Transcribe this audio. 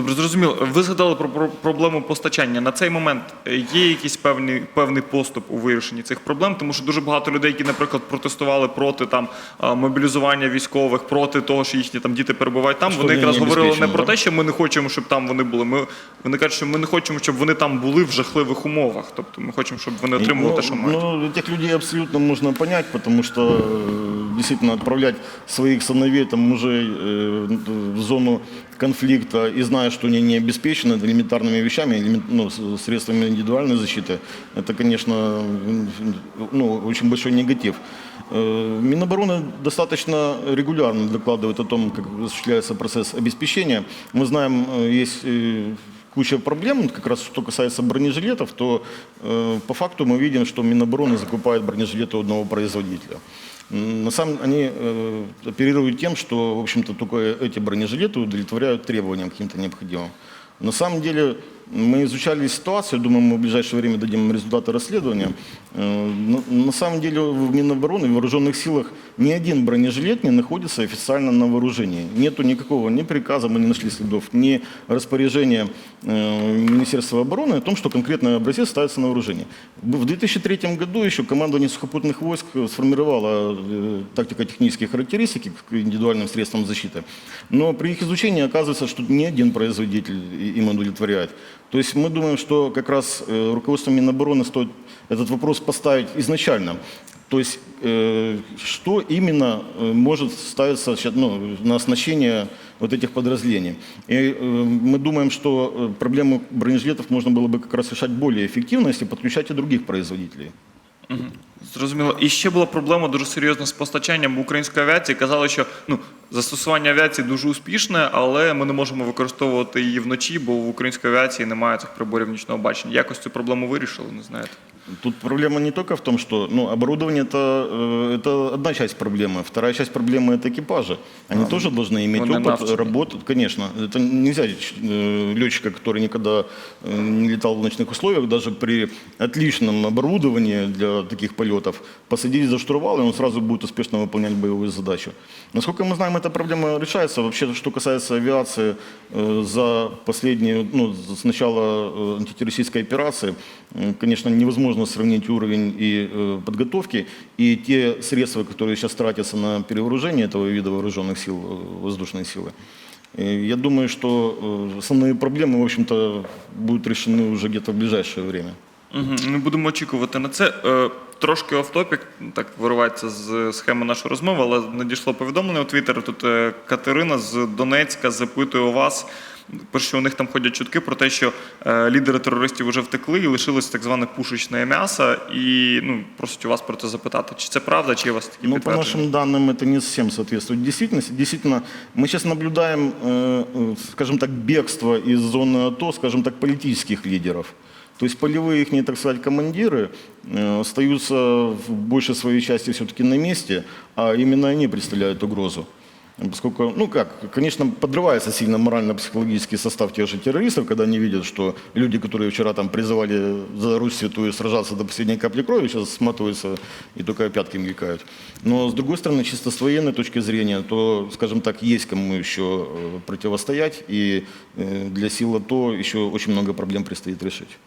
Добре, зрозуміло. Ви згадали про, про проблему постачання. На цей момент е, є якийсь певний, певний поступ у вирішенні цих проблем, тому що дуже багато людей, які, наприклад, протестували проти там е, мобілізування військових, проти того, що їхні там діти перебувають там. Що вони якраз говорили не про те, що ми не хочемо, щоб там вони були. Ми вони кажуть, що ми не хочемо, щоб вони там були в жахливих умовах. Тобто ми хочемо, щоб вони отримували те, що мають. ну, этих людей абсолютно можно понять, потому что э, действительно отправлять своих сыновей там мужей э, в зону конфликта и зная, что они не обеспечены элементарными вещами, ну, средствами индивидуальной защиты, это, конечно, ну, очень большой негатив. Э, Минобороны достаточно регулярно докладывает о том, как осуществляется процесс обеспечения. Мы знаем, э, есть э, куча проблем, как раз что касается бронежилетов, то по факту мы видим, что Минобороны закупает бронежилеты у одного производителя. На самом они э, оперируют тем, что, в общем-то, только эти бронежилеты удовлетворяют требованиям каким-то необходимым. На самом деле мы изучали ситуацию, думаю, мы в ближайшее время дадим результаты расследования. Э, На самом деле в Минобороны, в вооруженных силах ни один бронежилет не находится официально на вооружении. Нету никакого ни приказа, мы не нашли следов, ни распоряжения э, Министерства обороны о том, что конкретный образец ставится на вооружение. В 2003 году еще командование сухопутных войск сформировало э, тактико-технические характеристики к индивидуальным средствам защиты. Но при их изучении оказывается, что ни один производитель им удовлетворяет. То есть мы думаем, что как раз э, руководству Минобороны стоит этот вопрос поставить изначально. То есть э, что именно э, может ставиться ну, на оснащение вот этих подразделений. И мы думаем, что проблему бронежилетов можно было бы как раз решать более эффективно, если подключать и других производителей. Зрозуміло. І ще була проблема дуже серйозна з постачанням української авіації. Казали, що ну застосування авіації дуже успішне, але ми не можемо використовувати її вночі, бо в української авіації немає цих приборів нічного бачення. Якось цю проблему вирішили, не знаєте. Тут проблема не только в том, что ну, оборудование это, э, это одна часть проблемы. Вторая часть проблемы это экипажи. Они тоже должны иметь он и опыт навчены. работы. Конечно, это нельзя э, летчика, который никогда э, не летал в ночных условиях, даже при отличном оборудовании для таких полетов, посадить за штурвал, и он сразу будет успешно выполнять боевую задачу. Насколько мы знаем, эта проблема решается. Вообще, что касается авиации, э, за последние, ну, с начала э, антитеррористической операции, м, конечно, невозможно сравнить уровень и э, подготовки и те средства, которые сейчас тратятся на перевооружение этого вида вооруженных сил, э, воздушной силы. Я думаю, что э, основные проблемы, в общем-то, будут решены уже где-то в ближайшее время. Угу. Ми будемо очікувати на це. Е, трошки офтопік, так виривається з схеми нашої розмови, але надійшло повідомлення у Твіттер. Тут е, Катерина з Донецька запитує у вас. Про що у них там ходять чутки про те, що е, лідери терористів вже втекли і лишилось так зване пушечне м'ясо. І ну просить у вас про це запитати, чи це правда, чи є у вас такі Ну, по підтвердження? нашим данным, это не совсем соответствует действительности. Действительно, мы сейчас наблюдаем, э, э, скажем так, бегство из зоны АТО, скажем так, политических лидеров. То есть полевые их, так сказать, командиры э, остаются в большей своей части все-таки на месте, а именно они представляют угрозу. Поскольку, ну как, конечно, подрывается сильно морально-психологический состав тех же террористов, когда они видят, что люди, которые вчера там призывали за Русь святую сражаться до последней капли крови, сейчас сматываются и только пятки мелькают. Но, с другой стороны, чисто с военной точки зрения, то, скажем так, есть кому еще э, противостоять, и э, для сил АТО еще очень много проблем предстоит решить.